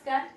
नमस्कार.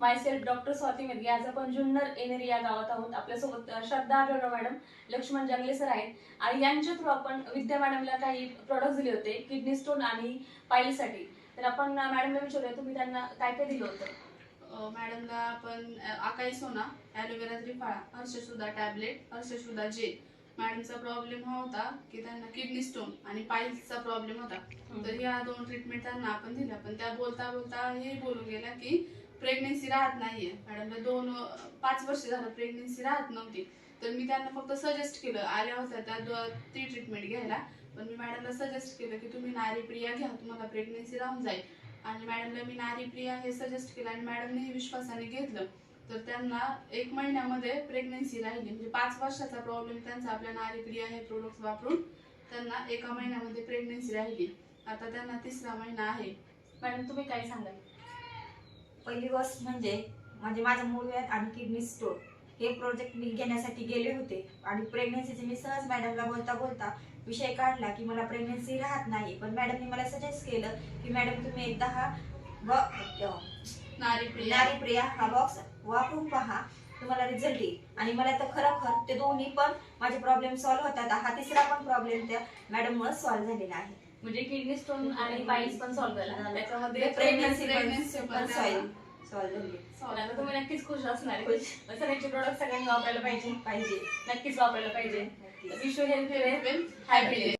Myself doctor Swati Medge आज आपण जुन्नर एनेरी या गावात आहोत. आपल्यासोबत श्रद्धा आढळराव मॅडम. लक्ष्मण जंगले सर आहेत. आणि यांच्या थ्रू आपण विद्या मॅडमला काही प्रोडक्ट दिले होते. किडनी स्टोन आणि पायलीसाठी. तर आपण मॅडमला विचारूया. तुम्ही त्यांना काय काय दिलं होतं? मॅडमला आपण आकाई सोना ॲलोवेरा त्रिफाळा हर्षसुद्धा टॅबलेट हर्षसुद्धा जेल मॅडमचा प्रॉब्लेम हा होता की त्यांना किडनी स्टोन आणि पाईल्सचा प्रॉब्लेम होता. तर ह्या दोन ट्रीटमेंट त्यांना आपण दिल्या. पण त्या बोलता बोलता हे बोलून गेल्या की प्रेग्नेन्सी राहत नाहीये. मॅडमला दोन पाच वर्ष झालं प्रेग्नेन्सी राहत नव्हती. तर मी त्यांना फक्त सजेस्ट केलं. आल्या होत्या त्या ती ट्रीटमेंट घ्यायला. पण मी मॅडमला सजेस्ट केलं की तुम्ही नारी प्रिया घ्या तुम्हाला प्रेग्नेन्सी राहून जाईल. आणि मॅडमला मी नारी प्रिया हे सजेस्ट केलं आणि मॅडमने हे विश्वासाने घेतलं. तर त्यांना एक महिन्यामध्ये प्रेग्नन्सी राहिली. म्हणजे पाच वर्षाचा प्रॉब्लेम त्यांचा आपल्या नारीक्रिया हे प्रोडक्ट वापरून त्यांना एका महिन्यामध्ये प्रेग्नन्सी राहिली. आता त्यांना तिसरा महिना आहे. मॅडम तुम्ही काय सांगाल? पहिली गोष्ट म्हणजे म्हणजे माझ्या मूळव्याध आणि किडनी स्टोन हे प्रोजेक्ट मी घेण्यासाठी गेले होते. आणि प्रेग्नन्सीचे मी सहज मॅडमला बोलता बोलता विषय काढला की मला प्रेग्नन्सी राहत नाही. पण मॅडमने मला सजेस्ट केलं की मॅडम तुम्ही एकदा हा नारी प्रिया हा बॉक्स वापरून पहा. तुम्हाला रिझल्ट येईल. आणि मला तर खरोखर ते दोन्ही पण माझे प्रॉब्लेम सॉल्व्ह होतात. हा तिसरा पण प्रॉब्लेम त्या मॅडममुळे सॉल्व्ह झालेला आहे. म्हणजे किडनी स्टोन आणि पाईल्स पण सॉल्व्ह झाला. त्याच्यामध्ये प्रेग्नन्सी pregnancy पण सॉल्व्ह सॉल्व्ह झाली. आता तुम्ही नक्कीच खुश असणार. आहे सर याचे प्रोडक्ट सगळ्यांनी वापरायला पाहिजे. पाहिजे. नक्कीच वापरायला पाहिजे. विश्व हेल्थ हॅपी